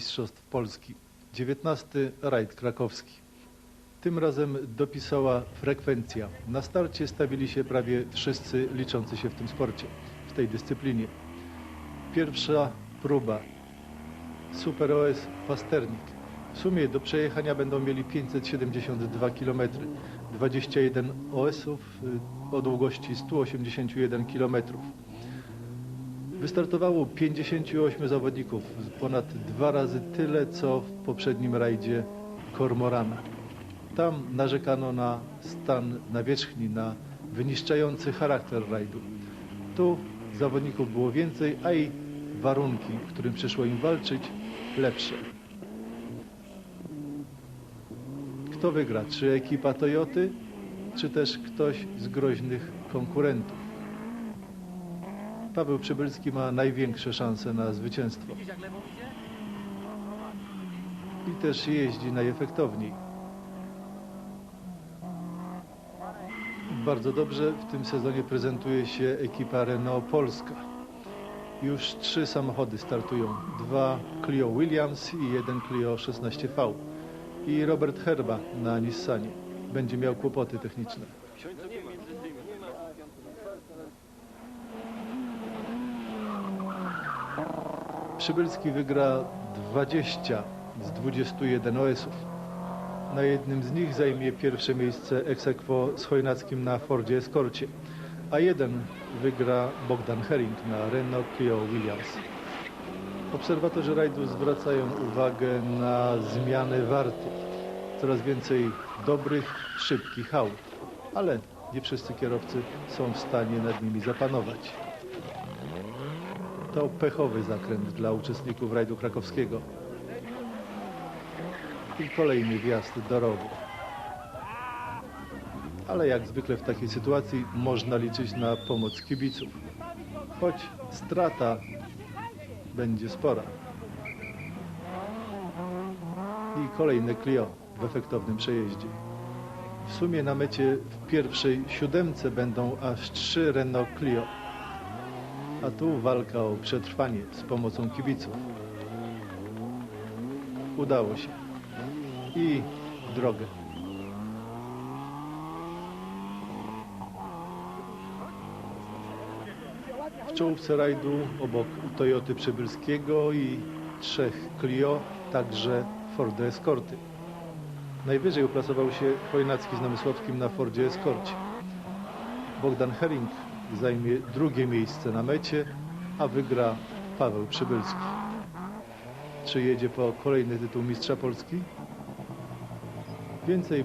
Mistrzostw Polski. 19 rajd krakowski. Tym razem dopisała frekwencja. Na starcie stawili się prawie wszyscy liczący się w tym sporcie, w tej dyscyplinie. Pierwsza próba. Super OS Pasternik. W sumie do przejechania będą mieli 572 km. 21 OS-ów o długości 181 km. Wystartowało 58 zawodników, ponad dwa razy tyle, co w poprzednim rajdzie Kormorana. Tam narzekano na stan nawierzchni, na wyniszczający charakter rajdu. Tu zawodników było więcej, a i warunki, w którym przyszło im walczyć, lepsze. Kto wygra? Czy ekipa Toyoty, czy też ktoś z groźnych konkurentów? Paweł Przybylski ma największe szanse na zwycięstwo. I też jeździ najefektowniej. Bardzo dobrze w tym sezonie prezentuje się ekipa Renault Polska. Już trzy samochody startują. Dwa Clio Williams i jeden Clio 16V. I Robert Herba na Nissanie. Będzie miał kłopoty techniczne. Przybylski wygra 20 z 21 OS-ów. Na jednym z nich zajmie pierwsze miejsce aequo z Chojnackim na Fordzie Escorcie, a jeden wygra Bogdan Herring na Renault Clio Williams. Obserwatorzy rajdu zwracają uwagę na zmiany warty. Coraz więcej dobrych, szybkich aut, ale nie wszyscy kierowcy są w stanie nad nimi zapanować. To pechowy zakręt dla uczestników rajdu krakowskiego. I kolejny wjazd do rowu. Ale jak zwykle w takiej sytuacji można liczyć na pomoc kibiców. Choć strata będzie spora. I kolejne Clio w efektownym przejeździe. W sumie na mecie w pierwszej siódemce będą aż trzy Renault Clio. A tu walka o przetrwanie z pomocą kibiców. Udało się. I w drogę. W czołówce rajdu obok Toyoty Przybylskiego i trzech Clio, także Fordy Escorty. Najwyżej uplasował się Chojnacki z Namysłowskim na Fordzie Escorcie. Bogdan Herring zajmie drugie miejsce na mecie, a wygra Paweł Przybylski. Czy jedzie po kolejny tytuł Mistrza Polski? Więcej